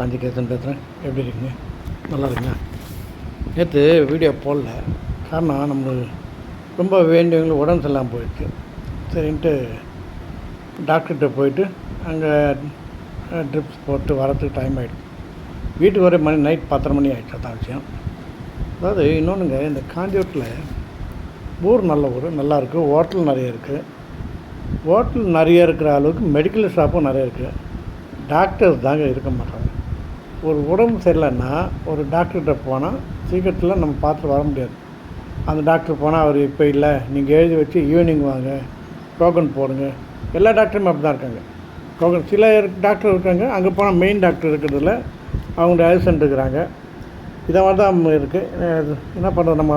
காஞ்சி கேசன் பேசுகிறேன். எப்படி இருக்கீங்க? நல்லா இருக்குங்களா? நேற்று வீடியோ போடல. காரணம் நம்மளுக்கு ரொம்ப வேண்டியவங்களுக்கு உடம்பு சரியில்லாமல் போயிடுச்சு. சரின்ட்டு டாக்டர்கிட்ட போயிட்டு அங்கே ட்ரிப்ஸ் போட்டு வரத்துக்கு டைம் ஆகிடுச்சு வீட்டுக்கு வர மணி நைட் பத்தரை மணி ஆகிடுச்சு அதான் விஷயம். அதாவது இன்னொன்றுங்க இந்த காஞ்சிபுரத்தில் ஊர் நல்ல ஊர் நல்லாயிருக்கு ஹோட்டல் நிறைய இருக்குது ஹோட்டல் நிறைய இருக்கிற அளவுக்கு மெடிக்கல் ஷாப்பும் நிறைய இருக்குது டாக்டர்ஸ் தாங்க இருக்க மாட்டாங்க. ஒரு உடம்பு சரியில்லைன்னா ஒரு டாக்டர்கிட்ட போனால் சீக்கிரத்தில் நம்ம பார்த்துட்டு வர முடியாது. அந்த டாக்டர் போனால் அவர் இப்போ இல்லை நீங்கள் எழுதி வச்சு ஈவினிங் வாங்க டோக்கன் போடுங்க. எல்லா டாக்டருமே அப்படி தான் இருக்காங்க. டோக்கன் சில டாக்டர் இருக்காங்க அங்கே போனால் மெயின் டாக்டர் இருக்கிறதுல அவங்க அசிஸ்டன்ட் இருக்கிறாங்க. இதை மாதிரி தான் இருக்குது என்ன பண்ணுறது நம்ம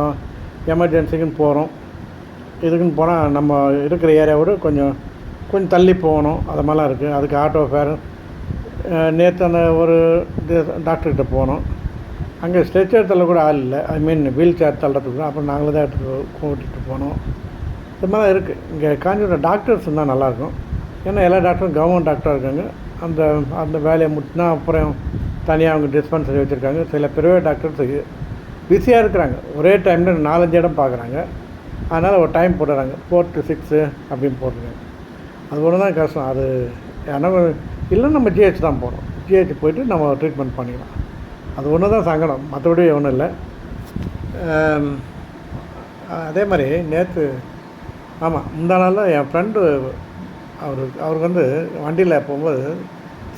எமர்ஜென்சிக்குன்னு போகிறோம் இதுக்குன்னு போனால் நம்ம இருக்கிற ஏரியாவோட கொஞ்சம் கொஞ்சம் தள்ளி போகணும். அது மாதிரிலாம் இருக்குது அதுக்கு ஆட்டோ ஃபேர் நேற்று அந்த ஒரு டாக்டர்கிட்ட போனோம். அங்கே ஸ்ட்ரெச்சர் தள்ள கூட ஆள் இல்லை. ஐ மீன் வீல் சேர் தள்ளுறதுக்கு தான் அப்புறம் நாங்களே தான் கூட்டிகிட்டு போனோம். இது மாதிரி இருக்குது இங்கே காஞ்சிபுரம் டாக்டர்ஸ் இருந்தால் நல்லாயிருக்கும் ஏன்னா எல்லா டாக்டரும் கவர்மெண்ட் டாக்டராக இருக்காங்க. அந்த அந்த வேலையை முடிச்சுனா அப்புறம் தனியாக அவங்க டிஸ்பென்சரி வச்சுருக்காங்க. சில பிரைவேட் டாக்டர்ஸ் பிஸியாக இருக்கிறாங்க. ஒரே டைமில் நாலஞ்சு இடம் பார்க்குறாங்க அதனால் ஒரு டைம் போட்டுறாங்க ஃபோர் டு சிக்ஸு அப்படின்னு போடுறாங்க. அது ஒன்று தான் கஷ்டம். அது ஏன்னா இல்லை நம்ம ஜிஹெச் தான் போகிறோம் ஜிஹெச் போயிட்டு நம்ம ட்ரீட்மெண்ட் பண்ணிக்கலாம். அது ஒன்று தான் சங்கடம். மற்றபடி ஒன்றும் இல்லை. அதே மாதிரி நேற்று ஆமாம் முந்தா நாளில் என் ஃப்ரெண்டு அவர் அவருக்கு வந்து வண்டியில் போகும்போது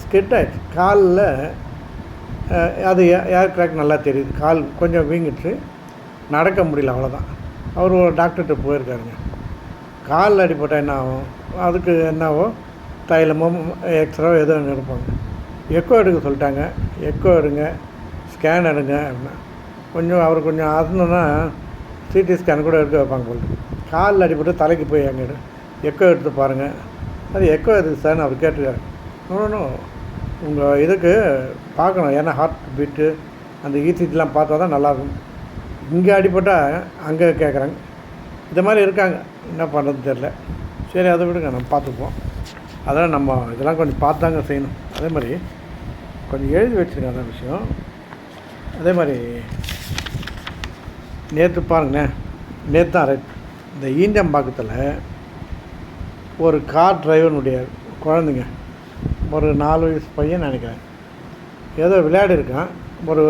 ஸ்கிட் ஆகிடுச்சு காலில் அது ஏர் கிராக் நல்லா தெரியுது. கால் கொஞ்சம் வீங்கிட்டு நடக்க முடியல அவ்வளோதான் அவர் ஒரு டாக்டர்கிட்ட போயிருக்காருங்க. காலில் அடிப்பட்டால் என்ன ஆகும்? அதுக்கு என்னவோ தைலமோ எக்ஸ்ரோ ஏதோ ஒன்று எடுப்பாங்க. எக்கோ எடுக்க சொல்லிட்டாங்க. எக்கோ எடுங்க. ஸ்கேன் எடுங்க. அப்படின்னா கொஞ்சம் அவர் கொஞ்சம் ஆசனம்னா சிடி ஸ்கேன் கூட எடுக்க வைப்பாங்க போல காலில் அடிபட்டு தலைக்கு போய் அங்கே எக்கோ எடுத்து பாருங்கள் அது எக்கோ எதுக்கு சார்னு அவர் கேட்டுருக்காரு. இன்னொன்று உங்கள் இதுக்கு பார்க்கணும். ஏன்னா ஹார்ட் பீட்டு அந்த ஈசிஜிலாம் பார்த்தா தான் நல்லாயிருக்கும். இங்கே அடிபட்டால் அங்கே கேட்குறாங்க இந்த மாதிரி இருக்காங்க. என்ன பண்ணுறதுன்னு தெரில சரி அதை விடுங்க. நம்ம பார்த்துப்போம். அதெல்லாம் நம்ம இதெல்லாம் கொஞ்சம் பார்த்தாங்க செய்யணும். அதே மாதிரி கொஞ்சம் எழுதி வச்சுருக்கேன் அதான் விஷயம். அதே மாதிரி நேற்று பாருங்கண்ணே நேற்று தான் ரைட் இந்த ஈஞ்சம்பாக்கத்தில் ஒரு கார் டிரைவனுடைய குழந்தைங்க ஒரு நாலு வயசு பையன் நினைக்கிறேன். ஏதோ விளையாடி இருக்கான். ஒரு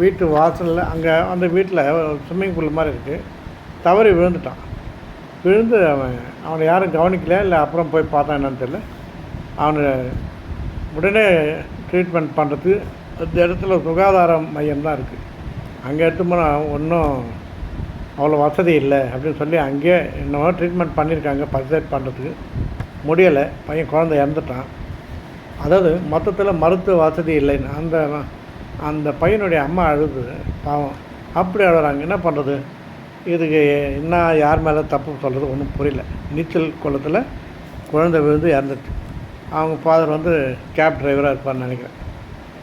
வீட்டு வாசலில் அங்கே அந்த வீட்டில் ஸ்விம்மிங் பூல் மாதிரி இருக்குது தவறி விழுந்துட்டான். விழுந்து அவன் அவனை யாரும் கவனிக்கல இல்லை அப்புறம் போய் பார்த்தான் என்னன்னு தெரியல. அவனை உடனே ட்ரீட்மெண்ட் பண்ணுறதுக்கு அந்த இடத்துல சுகாதார மையம் தான் இருக்குது அங்கே எடுத்து போனால் ஒன்றும் அவ்வளோ வசதி இல்லை அப்படின்னு சொல்லி அங்கேயே என்னவோ ட்ரீட்மெண்ட் பண்ணியிருக்காங்க பர்சேட் பண்ணுறதுக்கு முடியலை பையன் குழந்த இறந்துட்டான். அதாவது மொத்தத்தில் மருத்துவ வசதி இல்லைன்னு அந்த அந்த பையனுடைய அம்மா அழுது பாவம். அப்படி அழுகிறாங்க. என்ன பண்ணுறது இதுக்கு என்ன யார் மேலே தப்பு சொல்கிறது ஒன்றும் புரியல. நீச்சல் குளத்தில் குழந்தை விழுந்து இறந்துட்டு அவங்க ஃபாதர் வந்து கேப் டிரைவராக இருப்பார்னு நினைக்கிறேன்.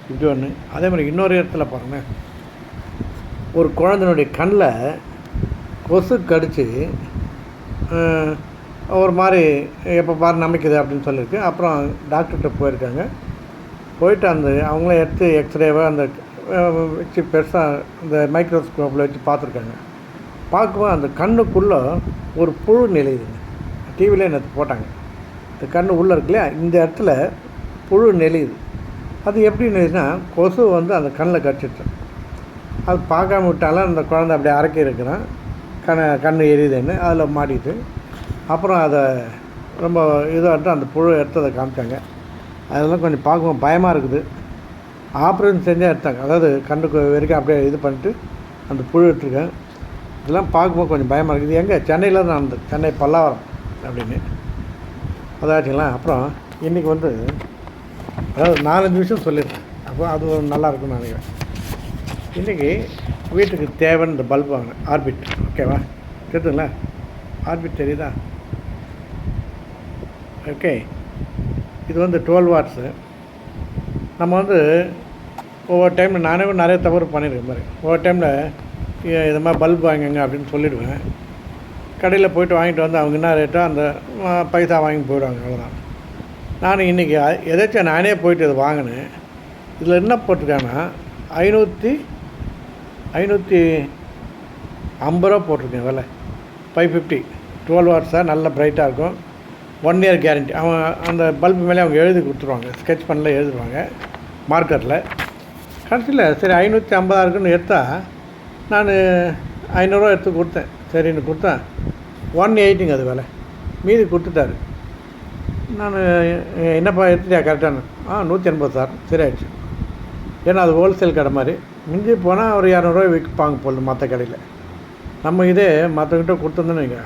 இப்படி ஒன்று அதே மாதிரி இன்னொரு இடத்துல பாருங்கள் ஒரு குழந்தைனுடைய கண்ணில் கொசு கடித்து ஒரு மாதிரி எப்போ பாரு நமைக்குது அப்படின்னு சொல்லியிருக்கு அப்புறம் டாக்டர்கிட்ட போயிருக்காங்க. போயிட்டு அந்த அவங்களே எடுத்து எக்ஸ்ரேவை அந்த வச்சு பெருசாக அந்த மைக்ரோஸ்கோப்பில் வச்சு பார்த்துருக்காங்க. பார்க்கும்போது அந்த கண்ணுக்குள்ளே ஒரு புழு நெளியுதுங்க டிவியில் என்ன போட்டாங்க. இந்த கண்ணு உள்ளே இருக்கு இல்லையா? இந்த இடத்துல புழு நெளியுது அது எப்படி நெளிதுன்னா கொசு வந்து அந்த கண்ணில் கடிச்சிட்டு அது பார்க்காம விட்டாலும் அந்த குழந்தை அப்படியே அரைக்கி இருக்கிறான். கண் கண் எரியுதுன்னு அதில் மாட்டிட்டு. அப்புறம் அதை ரொம்ப இதாக அந்த புழு எடுத்ததை காமிச்சாங்க. அதெல்லாம் கொஞ்சம் பார்க்கும் பயமாக இருக்குது. ஆப்ரேஷன் செஞ்சே எடுத்தாங்க. அதாவது கண்ணுக்கு வரைக்கும் அப்படியே இது பண்ணிட்டு அந்த புழு எடுத்துருக்கேன் இதெல்லாம் பார்க்கும்போது கொஞ்சம் பயமாக இருக்குது. எங்கே? சென்னையில் தான் அந்த சென்னை பல்லாவரம் அப்படின்னு. அதாச்சுங்களா அப்புறம் இன்றைக்கி வந்து அதாவது நாலஞ்சு விஷயம் சொல்லியிருக்கேன். அப்போ அது ஒரு நல்லா இருக்கும்னு நினைக்கிறேன். இன்றைக்கி வீட்டுக்கு தேவைன்னு இந்த பல்ப் வாங்கினேன். ஆர்பிட் ஓகேவா தெரியுதுங்களா ஆர்பிட் தெரியுதா? ஓகே இது வந்து டுவெல் வாட்ஸு நம்ம வந்து ஒவ்வொரு டைமில் நானே நிறைய தவறு பண்ணியிருக்கேன் மாதிரி ஒவ்வொரு டைமில் இது மாதிரி பல்ப் வாங்குங்க அப்படின்னு சொல்லிவிடுவேன் கடையில் போயிட்டு வாங்கிட்டு வந்து அவங்க என்ன ரேட்டோ அந்த பைசா வாங்கி போயிடுவாங்க அவ்வளோதான் நான் இன்றைக்கி எதாச்சும் நானே போயிட்டு அதை வாங்கினேன். இதில் என்ன போட்டிருக்காங்கன்னா ஐநூற்றி ஐநூற்றி ஐம்பது ரூபா போட்டிருக்கேன் விலை. ஃபைவ் ஃபிஃப்டி டுவெல் வார்ஸாக நல்ல பிரைட்டாக இருக்கும். ஒன் இயர் கேரண்டி அவன் அந்த பல்பு மேலே அவங்க எழுதி கொடுத்துருவாங்க. ஸ்கெட்ச் பண்ணல எழுதுவாங்க மார்க்கெட்டில் கடைசியில் சரி ஐநூற்றி ஐம்பதாக இருக்குன்னு எடுத்தால் நான் ஐநூறுரூவா எடுத்து கொடுத்தேன். சரின்னு கொடுத்தேன் ஒன் எயிட்டிங்க அது விலை. மீதி கொடுத்துட்டாரு. நான் என்னப்பா எடுத்துட்டியா கரெக்டான ஆ நூற்றி எண்பது சார். சரி ஆயிடுச்சு ஏன்னா அது ஹோல்சேல் கடை மாதிரி. மிஞ்சி போனால் ஒரு இரநூறுவா விற்பாங்க போல் மற்ற கடையில். நம்ம இதே மற்றவங்கிட்ட கொடுத்துருந்தோன்னு வைங்க.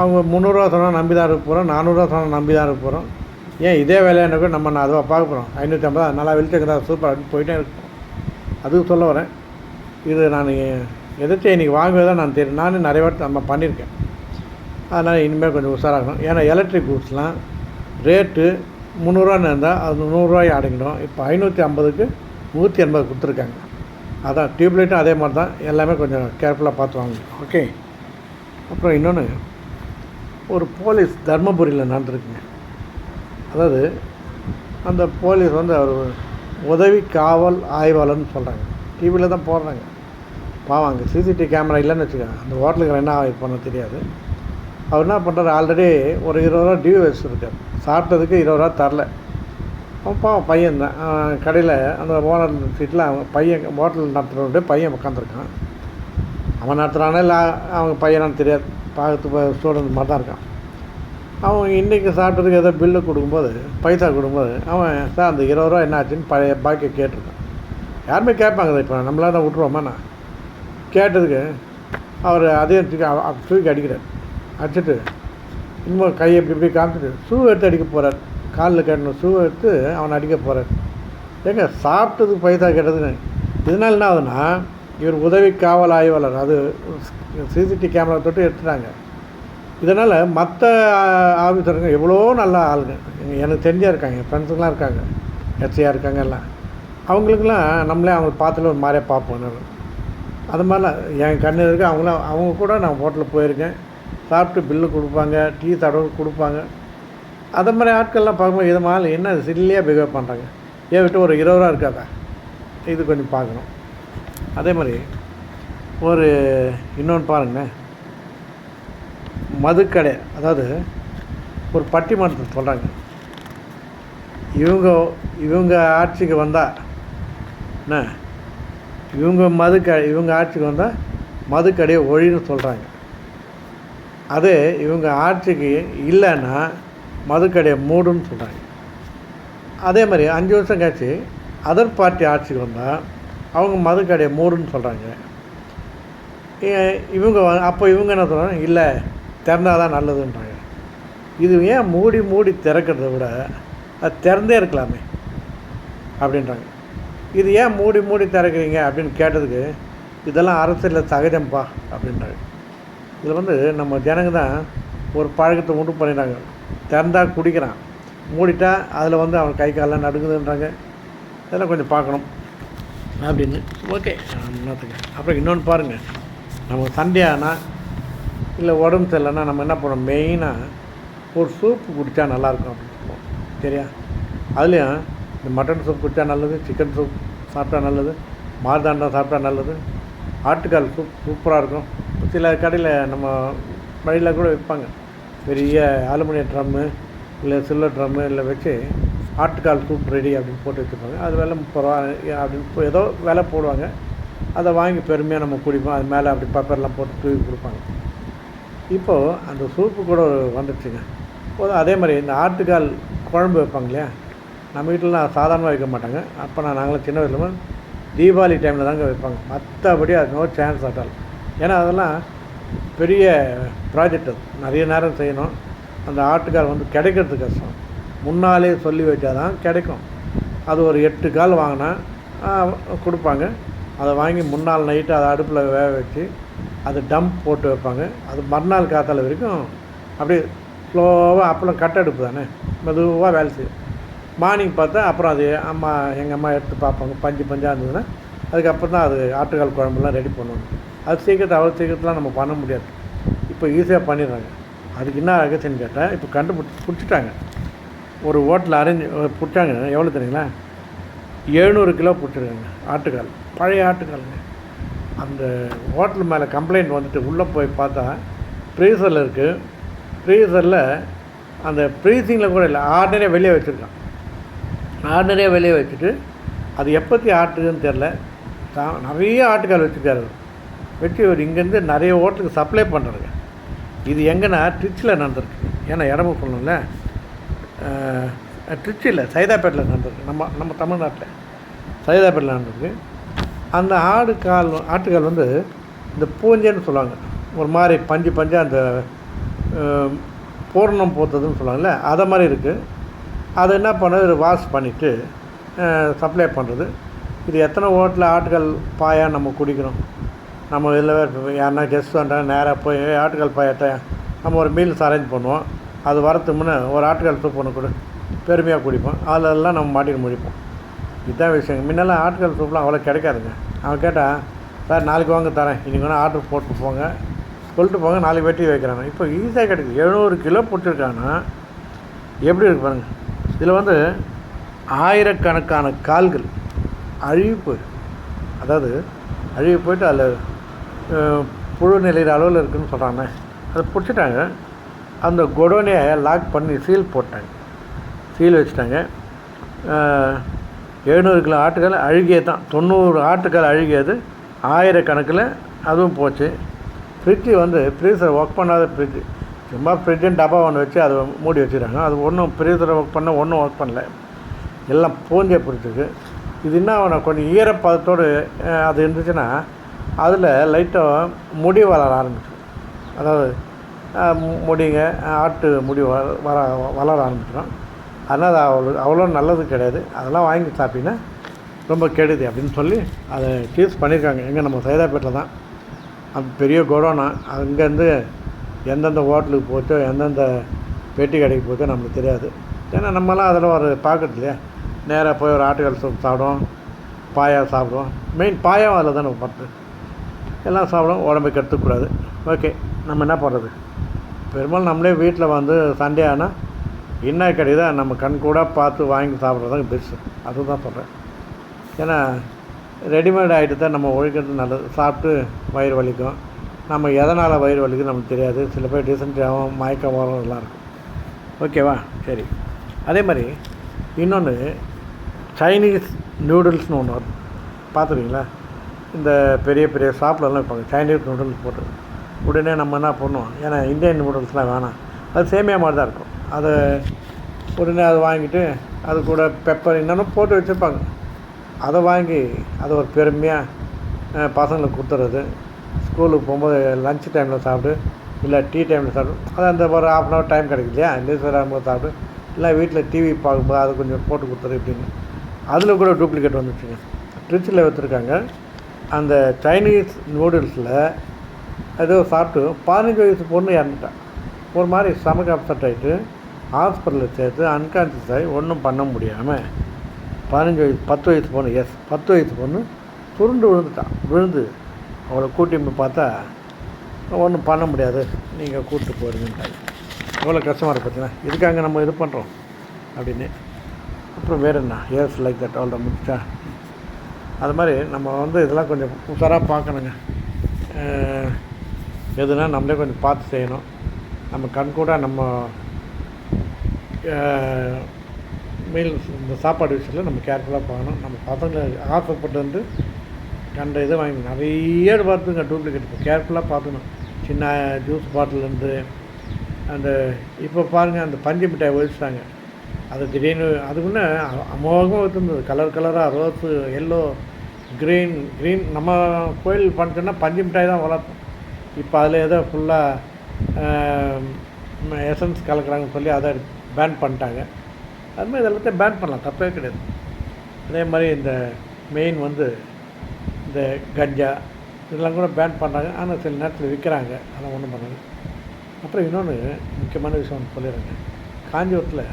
அவங்க முந்நூறுரூவா சொன்னால் நம்பி தான் இருக்க போகிறோம் நானூறுரூவா சொன்னால் நம்பி தான் இருக்க போகிறோம் ஏன் இதே வேலையானக்கோ நம்ம நான் அதுவாக பார்க்க போகிறோம் ஐநூற்றி ஐம்பது நல்லா வெளிச்சுக்கிறதா சூப்பர் அப்படின்னு போயிட்டே இருக்கும். அதுக்கு சொல்ல வரேன். இது நான் எதிர்த்து இன்றைக்கி வாங்குவது தான் நான் தெரியும் நானும் நிறைய வாட்டி நம்ம பண்ணியிருக்கேன். அதனால் இனிமேல் கொஞ்சம் உஷாராகணும் ஏன்னா எலக்ட்ரிக் கூட்ஸ்லாம் ரேட்டு முந்நூறுவான்னு இருந்தால் அது நூறுரூவாய் அடங்கிடும். இப்போ ஐநூற்றி ஐம்பதுக்கு நூற்றி எண்பது கொடுத்துருக்காங்க. அதான் டியூப்லைட்டும் அதே மாதிரி தான் எல்லாமே கொஞ்சம் கேர்ஃபுல்லாக பார்த்து வாங்கணும். ஓகே அப்புறம் இன்னொன்று ஒரு போலீஸ் தர்மபுரியில் நடந்துருக்குங்க. அதாவது அந்த போலீஸ் வந்து அவர் உதவி காவல் ஆய்வாளர்னு சொல்கிறாங்க டிவியில் தான் போடுறாங்க. பாவம் அங்கே சிசிடிவி கேமரா இல்லைன்னு வச்சுக்கோங்க. அந்த ஹோட்டலுக்கு என்ன பண்ண தெரியாது. அவர் என்ன பண்ணுறாரு ஆல்ரெடி ஒரு இருபது ரூபா டியூ வச்சுருக்கார். சாப்பிட்டதுக்கு இருபது ரூபா தரல. அவன் பாவம் பையன் தான். கடையில் அந்த ஓனர் சீட்டில் அவன் பையன் ஹோட்டல் நடத்துகிறவங்க பையன் உட்காந்துருக்கான் அவன் நடத்துகிறானா இல்லை அவங்க பையனான்னு தெரியாது. பார்க்கறது ஸ்டூடெண்ட் மாதிரி தான் இருக்கான். அவன் இன்றைக்கி சாப்பிட்டதுக்கு ஏதோ பில்லு கொடுக்கும்போது பைசா கொடுக்கும்போது அவன் சார் அந்த இருபது ரூபா என்ன ஆச்சுன்னு பழைய பாக்கியை கேட்டிருக்கான். யாருமே கேட்பாங்க இப்போ நம்மளால தான் விட்ருவோமா நான் கேட்டதுக்கு அவர் அதையும் தூக்கி அடிக்கிறார். அடிச்சிட்டு இன்னும் கையை இப்படி இப்படி காமிச்சிட்டு ஷூ எடுத்து அடிக்க போகிறார் காலில் கட்டணும் ஷூ எடுத்து அவனை அடிக்க போகிறார் ஏங்க சாப்பிட்டதுக்கு பைசா கேட்டதுன்னு இதனால என்ன ஆகுதுன்னா இவர் உதவி காவல் ஆய்வாளர் அது சிசிடிவி கேமரா தொட்டு எடுத்துட்டாங்க. இதனால் மற்ற ஆஃபீஸருங்க எவ்வளோ நல்ல ஆளுங்க. எனக்கு தெரிஞ்சாக இருக்காங்க என் ஃப்ரெண்ட்ஸுங்களாம் இருக்காங்க எஸ்சியாக இருக்காங்க எல்லாம். அவங்களுக்கெல்லாம் நம்மளே அவங்க பார்த்துல ஒரு மாதிரியே பார்ப்போம். நான் அது மாதிரிலாம் என் கண்ணு இருக்க அவங்களாம் அவங்க கூட நான் ஹோட்டலுக்கு போயிருக்கேன். சாப்பிட்டு பில்லு கொடுப்பாங்க டீ தடவை கொடுப்பாங்க. அதை மாதிரி ஆட்கள்லாம் பார்க்கும்போது இது மாதிரி என்ன சில்லியாக பிஹேவ் பண்ணுறாங்க ஏன் விட்டு ஒரு இருபது ரூபா இருக்காதா? இது கொஞ்சம் பார்க்கணும். அதே மாதிரி ஒரு இன்னொன்று பாருங்களேன். மதுக்கடை அதாவது ஒரு பட்டிமன்றத்தை சொல்கிறாங்க இவங்க இவங்க ஆட்சிக்கு வந்தால் என்ன? இவங்க மதுக்க இவங்க ஆட்சிக்கு வந்தால் மதுக்கடையை ஒழின்னு சொல்கிறாங்க அதே இவங்க ஆட்சிக்கு இல்லைன்னா மதுக்கடையை மூடுன்னு சொல்கிறாங்க அதே மாதிரி அஞ்சு வருஷம் கழிச்சு அதர் பார்ட்டி ஆட்சிக்கு வந்தால் அவங்க மதுக்கடையை மூடுன்னு சொல்கிறாங்க ஏ- இவங்க அப்போ இவங்க என்ன சொல்கிறாங்க இல்லை திறந்தால் தான் நல்லதுன்றாங்க. இது ஏன் மூடி மூடி திறக்கிறத விட அது திறந்தே இருக்கலாமே அப்படின்றாங்க. இது ஏன் மூடி மூடி திறக்கிறீங்க அப்படின்னு கேட்டதுக்கு இதெல்லாம் அரசியலில் சகஜம்பா அப்படின்றாங்க இதில் வந்து நம்ம ஜனங்க தான் ஒரு பழக்கத்தை உண்டு பண்ணிடுறாங்க திறந்தா குடிக்கிறான். மூடிட்டா அதில் வந்து அவன் கை காலெல்லாம் நடுங்குதுன்றாங்க. இதெல்லாம் கொஞ்சம் பார்க்கணும் அப்படின்னு. ஓகே. என்னத்துக்கு? அப்புறம் இன்னொன்று பாருங்கள் நமக்கு சண்டே ஆனால் இல்லை உடம்பு சரியில்லைன்னா நம்ம என்ன பண்ணோம் மெயினாக ஒரு சூப்பு குடித்தா நல்லாயிருக்கும் அப்படின்னு சொல்லுவோம். சரியா? அதுலேயும் இந்த மட்டன் சூப் குடித்தா நல்லது சிக்கன் சூப் சாப்பிட்டா நல்லது. மார்தாண்டம் சாப்பிட்டா நல்லது. ஆட்டுக்கால் சூப் சூப்பராக இருக்கும். சில கடையில் நம்ம வழியில் கூட விற்பாங்க பெரிய அலுமினிய ட்ரம்மு இல்லை சில்வர் ட்ரம்மு இல்லை வச்சு ஆட்டுக்கால் சூப் ரெடி அப்படின்னு போட்டு வச்சுருப்பாங்க. அது விலை முப்பது ரூபா அப்படின்னு ஏதோ விலை போடுவாங்க. அதை வாங்கி பெருமையாக நம்ம குடிப்போம். அது மேலே அப்படி பேப்பர்லாம் போட்டு தூவி கொடுப்பாங்க. இப்போது அந்த சூப்பு கூட வந்துடுச்சுங்க போதும் அதே மாதிரி இந்த ஆட்டுக்கால் குழம்பு வைப்பாங்க இல்லையா? நம்ம வீட்டில் நான் சாதாரணமாக வைக்க மாட்டாங்க. அப்போ நான் நாங்களும் சின்ன வயசுல தீபாவளி டைமில் தாங்க வைப்பாங்க. மற்றபடி அது நோ சான்ஸ் அட்டால் ஏன்னா அதெல்லாம் பெரிய ப்ராஜெக்ட் அது. நிறைய நேரம் செய்யணும். அந்த ஆட்டுக்கால் வந்து கிடைக்கிறது கஷ்டம். முன்னாலே சொல்லி வச்சா தான் கிடைக்கும். அது ஒரு எட்டு கால் வாங்கினா கொடுப்பாங்க. அதை வாங்கி முன்னாள் நைட்டு அதை அடுப்பில் வேக வச்சு அது டம்ப் போட்டு வைப்பாங்க. அது மறுநாள் காத்தால வரைக்கும் அப்படியே ஸ்லோவாக அப்பளம் கட்ட அடுப்பு தானே. மெதுவாக வேலை செய்யும். மார்னிங் பார்த்தா அப்புறம் அது அம்மா எங்கள் அம்மா எடுத்து பார்ப்பாங்க. பஞ்சு பஞ்சாக இருந்ததுன்னா அதுக்கப்புறம் தான் அது ஆட்டுக்கால் குழம்புலாம் ரெடி பண்ணுவாங்க. அது சீக்கிரத்தை அவ்வளோ சீக்கிரத்துலாம் நம்ம பண்ண முடியாது. இப்போ ஈஸியாக பண்ணிடுறாங்க. அதுக்கு என்ன ரகசியம்னு கேட்டால் இப்போ கண்டுபிடிச்சி பிடிச்சிட்டாங்க. ஒரு ஹோட்டலில் அரேஞ்ச் பிடிச்சாங்க எவ்வளோ தெரியுங்களா? எழுநூறு கிலோ பிடிச்சிருக்காங்க ஆட்டுக்கால். பழைய ஆட்டுக்காலுங்க. அந்த ஹோட்டல் மேலே கம்ப்ளைண்ட் வந்துட்டு உள்ளே போய் பார்த்தா ஃப்ரீசரில் இருக்குது ஃப்ரீசரில் அந்த ஃப்ரீசிங்கில் கூட இல்லை ஆர்டினரியாக வெளியே வச்சுருக்கான். ஆர்டினரியாக வெளியே வச்சுட்டு அது எப்போத்தி ஆட்டுதுன்னு தெரில தா- நிறைய ஆட்டுக்கால் வச்சுருக்காரு. வச்சு இவர் இங்கேருந்து நிறைய ஹோட்டலுக்கு சப்ளை பண்ணுறாங்க இது எங்கன்னா ட்ரிச்சில் நடந்திருக்கு. ஏன்னா இடமும் சொல்லணும்ல ட்ரிச்சியில் சைதாப்பேட்டில் நடந்திருக்கு. நம்ம நம்ம தமிழ்நாட்டில் சைதாப்பேட்டில் நடந்திருக்கு. அந்த ஆடு கால் ஆட்டுக்கால் வந்து இந்த பூஞ்சைன்னு சொல்லுவாங்க. ஒரு மாதிரி பஞ்சு பஞ்சு அந்த பூரணம் போத்ததுன்னு சொல்லுவாங்கல்ல அதை மாதிரி இருக்குது அதை என்ன பண்ணுறது? வாஷ் பண்ணிவிட்டு சப்ளை பண்ணுறது. இது எத்தனை ஓட்டில் ஆட்கள் பாயா நம்ம குடிக்கிறோம். நம்ம இதில் யாருன்னா கெஸ்ட் வந்தால் நேராக போய் ஆட்கள் பாயத்தை? நம்ம ஒரு மீல்ஸ் அரேஞ்ச் பண்ணுவோம். அது வரத்துக்கு முன்னே ஒரு ஆட்கள் சூப் ஒன்று கொடு. பெருமையாக குடிப்போம். அதெல்லாம் நம்ம மாட்டிட்டு முடிப்போம் இதுதான் விஷயம். முன்னெல்லாம் ஆட்கள் சூப்லாம் அவ்வளோ கிடைக்காதுங்க. அவன் கேட்டால் சார் நாளைக்கு வாங்க தரேன். இன்றைக்கி வேணால் ஆர்டர் போட்டு போங்க. சொல்லிட்டு போங்க நாளைக்கு வெட்டி வைக்கிறாங்க. இப்போ ஈஸியாக கிடைக்குது. எழுநூறு கிலோ போட்டிருக்காங்கன்னா எப்படி இருக்கு பாருங்கள் இதில் வந்து ஆயிரக்கணக்கான கால்கள் அழுகி போய் அதாவது அழுகி போயிட்டு அதில் புழு நிலையில் அளவில் இருக்குன்னு சொல்கிறாங்க அதை பிடிச்சிட்டாங்க. அந்த கொடோனையை லாக் பண்ணி சீல் போட்டாங்க. சீல் வச்சுட்டாங்க. எழுநூறு கிலோ ஆட்டுக்கால் அழுகியது தான். தொண்ணூறு ஆட்டுக்கால் அழுகியது. ஆயிரக்கணக்கில் அதுவும் போச்சு. ஃப்ரிட்ஜு வந்து ஃப்ரீசர் ஒர்க் பண்ணாத ஃப்ரிட்ஜு சும்மா ஃப்ரிட்ஜுன்னு டப்பா ஒன்று வச்சு அதை மூடி வச்சுருக்காங்க அது ஒன்றும் பெரிய தடவை ஒர்க் பண்ண ஒன்றும் ஒர்க் பண்ணல. எல்லாம் பூஞ்சை பிடிச்சிருக்கு. இது என்ன ஆகணும் கொஞ்சம் ஈரப்பதத்தோடு அது இருந்துச்சுன்னா அதில் லைட்டாக முடி வளர ஆரம்பிச்சிடும். அதாவது முடிங்க ஆட்டு முடி வர வளர ஆரம்பிச்சிடும். அதனால் அது அவ்வளோ அவ்வளோ நல்லது கிடையாது. அதெல்லாம் வாங்கி சாப்பிட்டீங்கன்னா ரொம்ப கெடுது அப்படின்னு சொல்லி அதை சீஸ் பண்ணியிருக்காங்க. எங்கே நம்ம சைதாப்பேட்டில் தான். அது பெரிய குடோனா. அங்கேருந்து எந்தெந்த ஹோட்டலுக்கு போச்சோ எந்தெந்த பெட்டி கடைக்கு போச்சோ நம்மளுக்கு தெரியாது. ஏன்னா நம்மலாம் அதில் ஒரு பார்க்கறது இல்லையா? நேராக போய் ஒரு ஆட்டுக்கால் சூப் சாப்பிடுவோம் பாயா சாப்பிடுவோம். மெயின் பாயாவும் அதில் தானே பண்ணுறது எல்லாம் சாப்பிடுவோம் உடம்புக்கு எடுத்துக்கூடாது ஓகே நம்ம என்ன பண்ணுறது? பெரும்பாலும் நம்மளே வீட்டில் வந்து சண்டே ஆனால் என்ன கிடைக்குதோ நம்ம கண் கூட பார்த்து வாங்கி சாப்பிட்றது தான் பெஸ்ட்டு. அதுதான் சொல்கிறேன் ஏன்னா ரெடிமேட் ஐட்டத்தை நம்ம ஒழிக்கிறது நல்லது. சாப்பிட்டு வயிறு வலிக்கும். நம்ம எதனால் வயிறு வலிக்குது நமக்கு தெரியாது. சில பேர் டிசென்ட்ரியாகவும் மயக்கம் வரும் எல்லாம் இருக்கும். ஓகேவா சரி. அதே மாதிரி இன்னொன்று சைனீஸ் நூடுல்ஸ்னு ஒன்று வரும். பார்த்துருக்கீங்களா? இந்த பெரிய பெரிய ஷாப்லலாம் வைப்பாங்க. சைனீஸ் நூடுல்ஸ் போட்டு. உடனே நம்ம என்ன பண்ணுவோம்? ஏன்னா இந்தியன் நூடுல்ஸ்லாம் வேணாம். அது சேமியா மாதிரி தான் இருக்கும். அதை உடனே அதை வாங்கிட்டு அது கூட பெப்பர் என்னென்ன போட்டு வச்சுருப்பாங்க. அதை வாங்கி அதை ஒரு பெருமையாக பசங்களுக்கு கொடுத்துறது. ஸ்கூலுக்கு போகும்போது லஞ்ச் டைமில் சாப்பிட்டு இல்லை டீ டைமில் சாப்பிட்டு அது அந்த ஒரு ஹாஃப் அன் ஹவர் டைம் கிடைக்கும் இல்லையா? நியூஸ் வரும்போது சாப்பிட்டு இல்லை வீட்டில் டிவி பார்க்கும்போது அதை கொஞ்சம் போட்டு கொடுத்துரு அப்படின்னு அதில் கூட டூப்ளிகேட் வந்துச்சுங்க ட்ரிச்சில் வச்சுருக்காங்க. அந்த சைனீஸ் நூடுல்ஸில் ஏதோ சாப்பிட்டு பதினஞ்சு வயசு பொண்ணு இறந்துட்டான் ஒரு மாதிரி ஸ்டமக் அப்செட் ஆகிட்டு ஹாஸ்பிட்டலில் சேர்த்து அன்கான்சியஸ் ஆகி ஒன்றும் பண்ண முடியாமல் பதினஞ்சு வயசு பத்து வயசு பொண்ணு எஸ் பத்து வயசு பொண்ணு சுருண்டு விழுந்துட்டான் விழுந்து அவளை கூட்டி போய் பார்த்தா ஒன்றும் பண்ண முடியாது. நீங்கள் கூப்பிட்டு போயிருங்கன்ட்டாங்க. எவ்வளோ கஷ்டமாக இருக்குது பார்த்தீங்கன்னா இதுக்காங்க நம்ம இது பண்ணுறோம் அப்படின்னு. அப்புறம் வேறு என்ன? ஏஸ் லைக் தட் அவ்வளோ முடிச்சா அது மாதிரி நம்ம வந்து இதெல்லாம் கொஞ்சம் உஷாராக பார்க்கணுங்க. எதுனா நம்மளே கொஞ்சம் பார்த்து செய்யணும். நம்ம கண் கூட நம்ம மீல்ஸ் இந்த சாப்பாடு விஷயத்தில் நம்ம கேர்ஃபுல்லாக பார்க்கணும். நம்ம பசங்களை ஆசைப்பட்டு வந்து கண்ட இதை வாங்கி நிறைய பார்த்துங்க டூப்ளிகேட் இப்போ கேர்ஃபுல்லாக பார்த்துக்கணும். சின்ன ஜூஸ் பாட்டிலேருந்து அந்த இப்போ பாருங்கள் அந்த பஞ்சு மிட்டாய் ஒழிச்சிட்டாங்க. அது திடீர்னு அதுக்குன்னு அமோகமாக வச்சுருந்தது. கலர் கலராக ரோஸு எல்லோ க்ரீன் க்ரீன் நம்ம கோயில் ஃபங்க்ஷன்னா பஞ்சு மிட்டாய் தான் வளர்த்தோம். இப்போ அதில் ஏதோ ஃபுல்லாக எசன்ஸ் கலக்குறாங்கன்னு சொல்லி அதை பேன் பண்ணிட்டாங்க. அதுமாதிரி இதெல்லாத்தையும் பேன் பண்ணலாம். தப்பே கிடையாது. அதே மாதிரி இந்த மெயின் வந்து இந்த கஞ்சா இதெல்லாம் கூட பேன் பண்ணுறாங்க ஆனால் சில நேரத்தில் விற்கிறாங்க அதெல்லாம் ஒன்றும் பண்ணல. அப்புறம் இன்னொன்று முக்கியமான விஷயம் ஒன்று சொல்லிடுறேங்க. காஞ்சிபுரத்தில்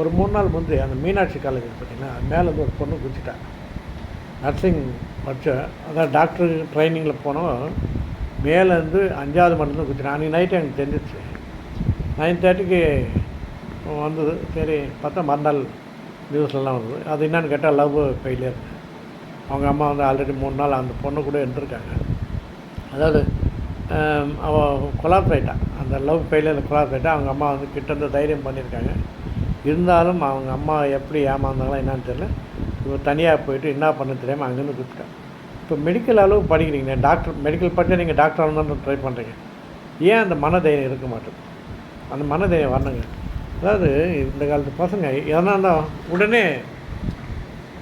ஒரு மூணு நாள் முந்தி அந்த மீனாட்சி காலேஜ் பார்த்திங்கன்னா பார்த்தீங்கன்னா மேலே வந்து ஒரு பொண்ணு குதிச்சிட்டா. நர்சிங் படித்த அதான் டாக்டர் ட்ரைனிங்கில் போனோம் மேலேருந்து அஞ்சாவது மண்டலம் குதிச்சிட்டேன் அன்றைக்கி நைட்டு எனக்கு தெரிஞ்சிச்சு நைன் தேர்ட்டிக்கு வந்தது. சரி பார்த்தா மறுநாள் நியூஸ்லலாம் வருது. அது என்னென்னு கேட்டால் லவ் ஃபெயிலியர் அவங்க அம்மா வந்து ஆல்ரெடி மூணு நாள் அந்த பொண்ணு கூட இருந்திருக்காங்க. அதாவது அவள் அவ கொலாப்ஸ் அந்த லவ் ஃபெயிலியர் கொலாப்ஸ் ஆயிட்டா அவங்க அம்மா வந்து கிட்ட தைரியம் பண்ணியிருக்காங்க. இருந்தாலும் அவங்க அம்மா எப்படி ஏமாந்தாங்களோ என்னான்னு தெரியல. இவன் தனியாக போயிட்டு என்ன பண்ண தெரியாமல் அங்கேருந்து கொடுத்துட்டா இப்போ மெடிக்கல் அளவு படிக்கிறீங்க டாக்டர் மெடிக்கல் படித்தா நீங்கள் டாக்டர் ஆகணும்னு ட்ரை பண்ணுறீங்க ஏன் அந்த மனதைரியம் இருக்க மாட்டேங்குது? அந்த மனதைரியம் வரணுங்க. அதாவது இந்த காலத்து பசங்க எதனா இருந்தால் உடனே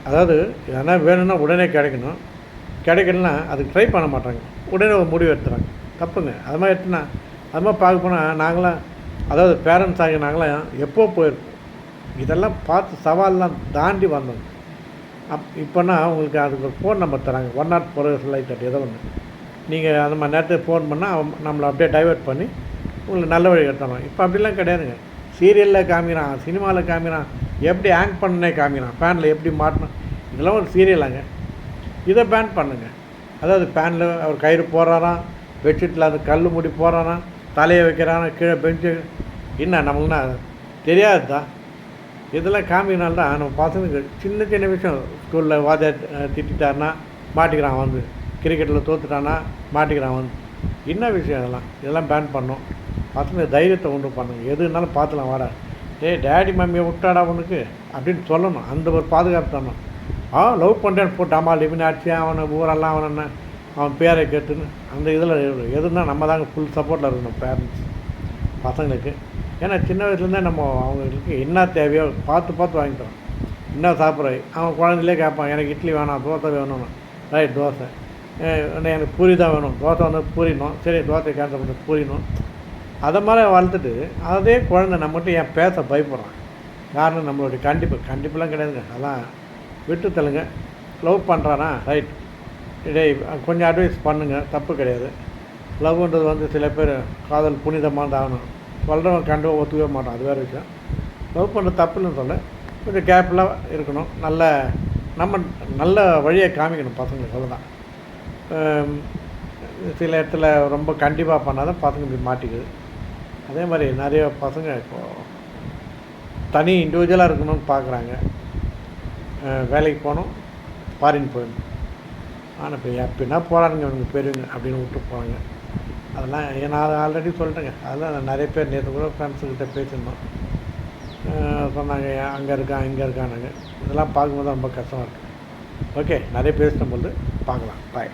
அதாவது எதனா வேணும்னா உடனே கிடைக்கணும். கிடைக்கலனா அதுக்கு ட்ரை பண்ண மாட்டாங்க. உடனே ஒரு முடிவு எடுத்துறாங்க தப்புங்க. அது மாதிரி எடுத்துனா அது மாதிரி பார்க்க போனால் நாங்களாம் அதாவது பேரண்ட்ஸ் ஆகி நாங்களாம் எப்போ போயிருக்கோம் இதெல்லாம் பார்த்து சவால்லாம் தாண்டி வந்தோம். அப் இப்போனா உங்களுக்கு அதுக்கு ஒரு ஃபோன் நம்பர் தராங்க. ஒன் நாட் ஃபோர் லைட் தட்டி ஏதோ ஒன்று நீங்கள் அந்த மாதிரி நேரத்துக்கு ஃபோன் பண்ணால் அவன் நம்மளை அப்படியே டைவர்ட் பண்ணி உங்களுக்கு நல்ல வழி எடுத்தணும் இப்போ அப்படிலாம் கிடையாதுங்க. சீரியலில் காமிக்கிறான் சினிமாவில் காமிக்கிறான். எப்படி ஹேங் பண்ணனே காமிக்கிறான். ஃபேனில் எப்படி மாட்டணும். இதெல்லாம் ஒரு சீரியலாங்க இதை பேன் பண்ணுங்க. அதாவது பேனில் அவர் கயிறு போடுறாராம் பெட்ஷீட்டில் அந்த கல் மூடி போடுறாராம் தலையை வைக்கிறானா கீழே பெஞ்சு என்ன நம்மளுக்குன்னா தெரியாது தான் இதெல்லாம் காமினால தான் நம்ம பசங்களுக்கு சின்ன சின்ன விஷயம். ஸ்கூலில் வாத்தியார் திட்டாருன்னா திட்டிட்டாருன்னா மாட்டிக்கிறான் வந்து. கிரிக்கெட்டில் தோத்துட்டானா மாட்டிக்கிறான் வந்து. என்ன விஷயம் இதெல்லாம்? இதெல்லாம் பேன் பண்ணோம் பசங்க தைரியத்தை உண்டு பண்ணுங்க. எதுனாலும் பார்த்துலாம் வாடா. டேய் டேடி மம்மியை விட்டாடா உனக்கு? அப்படின்னு சொல்லணும். அந்த ஒரு பாதுகாப்பு தரணும் ஆ லவ் பண்ணுறேன்னு போட்டு அம்மா லிமின் ஆச்சு அவனை ஊரெல்லாம் அவன் என்ன அவன் பேரை கேட்டுன்னு. அந்த இதில் எதுனா நம்ம தாங்க ஃபுல் சப்போர்ட்டில் இருக்கணும் பேரண்ட்ஸ் பசங்களுக்கு. ஏன்னா சின்ன வயசுலேருந்தே நம்ம அவங்களுக்கு என்ன தேவையோ பார்த்து பார்த்து வாங்கி என்ன சாப்பிட்ற? அவன் குழந்தையிலே கேட்பான் எனக்கு இட்லி வேணாம் தோசை வேணும்னு. ரைட் தோசை. எனக்கு பூரி தான் வேணும். தோசை வந்து பூரிணும் சரி தோசை கேன்சல் பண்ணி பூரிணும் அதை மாதிரி வளர்த்துட்டு அதே குழந்தை நம்மகிட்ட ஏன் பேச பயப்படுறான். காரணம் நம்மளுடைய கண்டிப்பு. கண்டிப்புலாம் கிடையாதுங்க. அதான் விட்டு தள்ளுங்க. லவ் பண்ணுறானா ரைட் டேய் கொஞ்சம் அட்வைஸ் பண்ணுங்கள் தப்பு கிடையாது. லவ்ன்றது வந்து சில பேர் காதல் புனிதமாக ஆகணும். சொல்கிறவன் கண்டு ஒத்துக்கவே மாட்டான். அது வேறு விஷயம். லவ் பண்ணுற தப்புன்னு சொல்ல கொஞ்சம் கேர்ஃபுல்லாக இருக்கணும். நல்ல நம்ம நல்ல வழியை காமிக்கணும் பசங்களுக்கு. அவ்வளோதான் சில இடத்துல ரொம்ப கண்டிப்பாக பண்ணால் தான் பசங்க இப்படி மாட்டிக்குது. அதே மாதிரி நிறைய பசங்க இப்போ தனி இண்டிவிஜுவலாக இருக்கணும்னு பார்க்குறாங்க. வேலைக்கு போகணும் ஃபாரின் போயிடணும் ஆனால் இப்போ எப்படின்னா போகிறானுங்க இவனுக்கு பெரியவங்க அப்படின்னு விட்டு போகிறாங்க அதெல்லாம் ஏ- நான் ஆல்ரெடி சொல்லிட்டேங்க. அதெல்லாம் நிறைய பேர் நேற்று கூட ஃப்ரெண்ட்ஸுக்கிட்ட பேசியிருந்தோம். சொன்னாங்க அங்கே இருக்கான் இங்கே இருக்கானுங்க இதெல்லாம் பார்க்கும்போது ரொம்ப கஷ்டமாக இருக்குது ஓகே நிறைய பேசின பார்க்கலாம். பாய்